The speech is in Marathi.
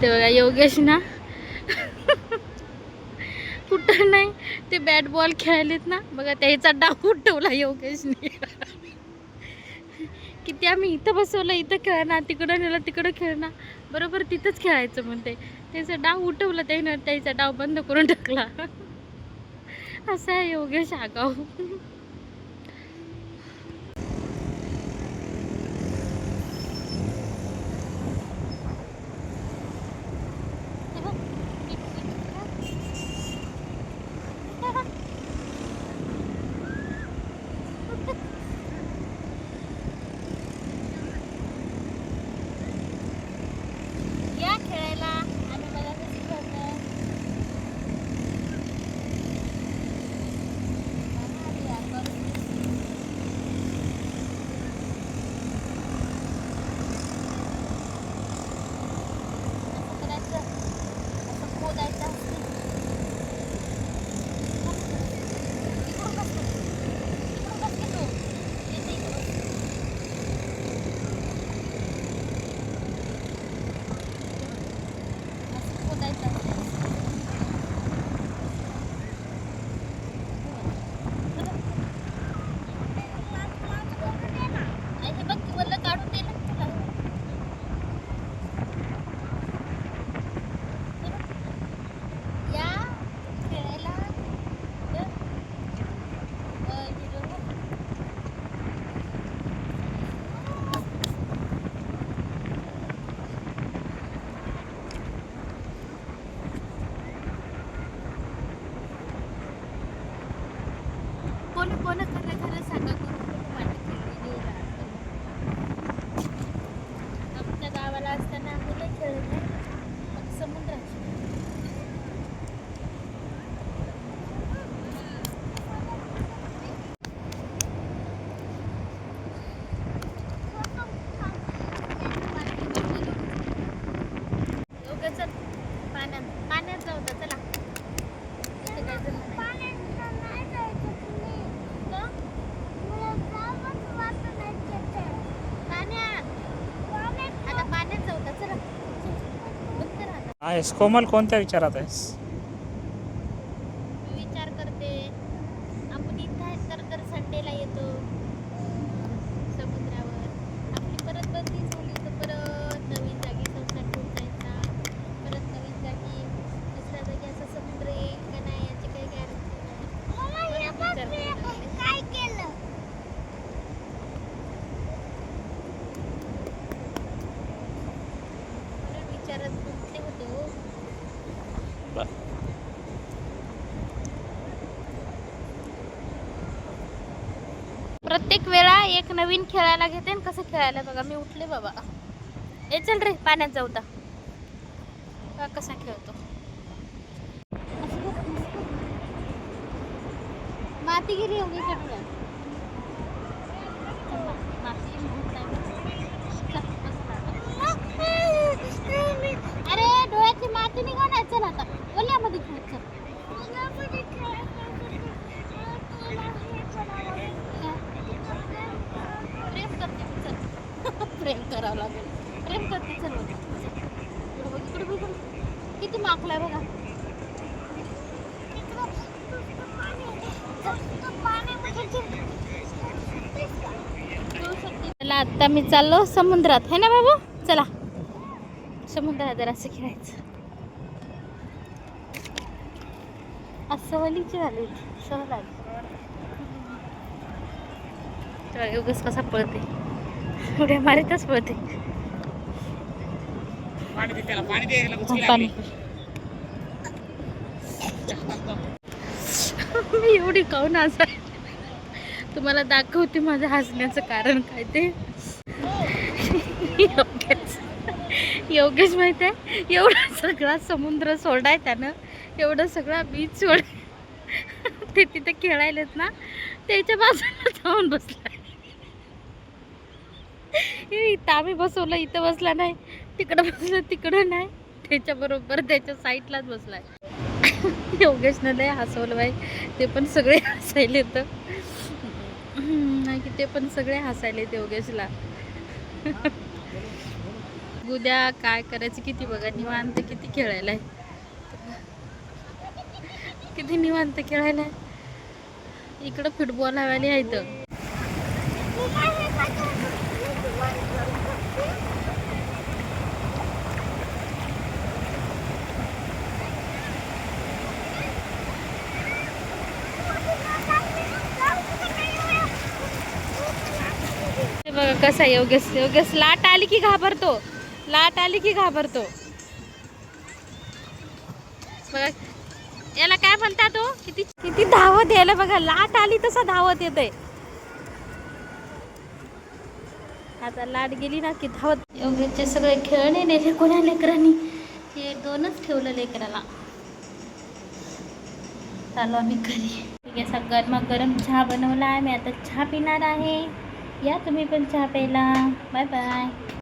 ते बघा योगेश ना. कुठं नाही ते बॅट बॉल खेळलेत ना. बघा त्याचा डाव उठवला योगेशने. किती आम्ही इथं बसवलं इथं खेळणार तिकडं नेलं तिकडं खेळणार. बरोबर तिथंच खेळायचं म्हणते. त्याचा डाव उठवला त्यानं त्याचा डाव बंद करून टाकला. असा आहे योगेश आगाव या खेळायला आम्ही बघा कशी खेळतो असं करायचं असं खोदायचं असते इकडून बस तू. इकडून बस की तू. इथे इकडे बस. असं खोदायचं असते. आई, हे बघ की वरलं काढून दे ना तुला. हे बघ. या खेळायला या. अ, हिरो. कोण कोण खरं खरं सांगा कोण कोण माती खेळलेली आहे लहानपणी? आमच्या गावाला असताना आम्ही लय खेळलो मग समुद्राची योग्य चल पाण्यात होतं चला. काय नाही. का? पाण्यात आता पाण्यात जाऊ का? चला. बघ तर आता. आहेस? कोमल कोणत्या विचारात आहेस मी विचार करते आपण इथं आहे तर तर संडेला येतो समुद्रावर आपली परत बदली झाली तर परत नवीन जागी संसार ठेवून जायचा परत नवीन जागी दुसऱ्या जागी असं समुद्र येईल का नाही याची काही गॅरंटी नाही पण आपण विचार करायला लागले. काय केलं म्हणून विचारत गुंतले होते हो प्रत्येक वेळा एक नवीन खेळायला घेते आणि कसं खेळायला बघा मी उठले बाबा. ए चल रे पाण्यात जाऊ का कसा खेळतो. माती गिरी एवढी चढूया माती अरे डोळ्याची माती निघा चल आता ओल्यामध्ये खेळ चल प्रेम करते मी, चल प्रेम करावं लागेल. प्रेम करते चल बघ. इकडं बघ. किती माकलाय बघा. चला आता मी चाललो समुद्रात. है ना बाबू? चला. समुद्रात जरासं खेळायचं. आज सहलीची झाली सहल आली. योगस कसा पळते. उड्या मारीतच पळते पाणी मी एवढी काऊन हसा तुम्हाला दाखवते माझ्या हसण्याचं कारण काय ते. योगेश. योगेश माहीत आहे एवढा सगळा समुद्र सोडाय त्यानं. एवढं सगळा बीच सोड ते तिथे खेळायलेत ना. त्याच्या बाजूला जाऊन बसला इथं आम्ही बसवलं इथं बसला नाही तिकडं बसलं तिकडं नाही. त्याच्या बरोबर त्याच्या साईडलाच बसलाय. योगेशनं लय हसवलं बाई. ते पण सगळे हसायले तर नाही की ते पण सगळे हसायले ते योगेशला. उद्या काय करायचं किती बघा निवांत किती खेळायला आहे. किती निवांत खेळायला आहे. इकडं फुटबॉल हवायला आहे इथं. हे बघा कसा आहे योगेश योगेश लाट आली की घाबरतो. लाट आली की घाबरतो. बघा याला काय म्हणता तो? किती किती धावत यायला बघा लाट आली तसा धावत येते आता लाट गेली ना की धावत. योगेशचे सगळे खेळणे नेले कोणा लेकरांनी? हे दोनच ठेवलं लेकराला. चालू आम्ही घरी. ठीक आहे गरमा गरम गरम चहा बनवला आहे मी आता चहा पिणार आहे. या तुम्ही पण चहा प्यायला. Bye bye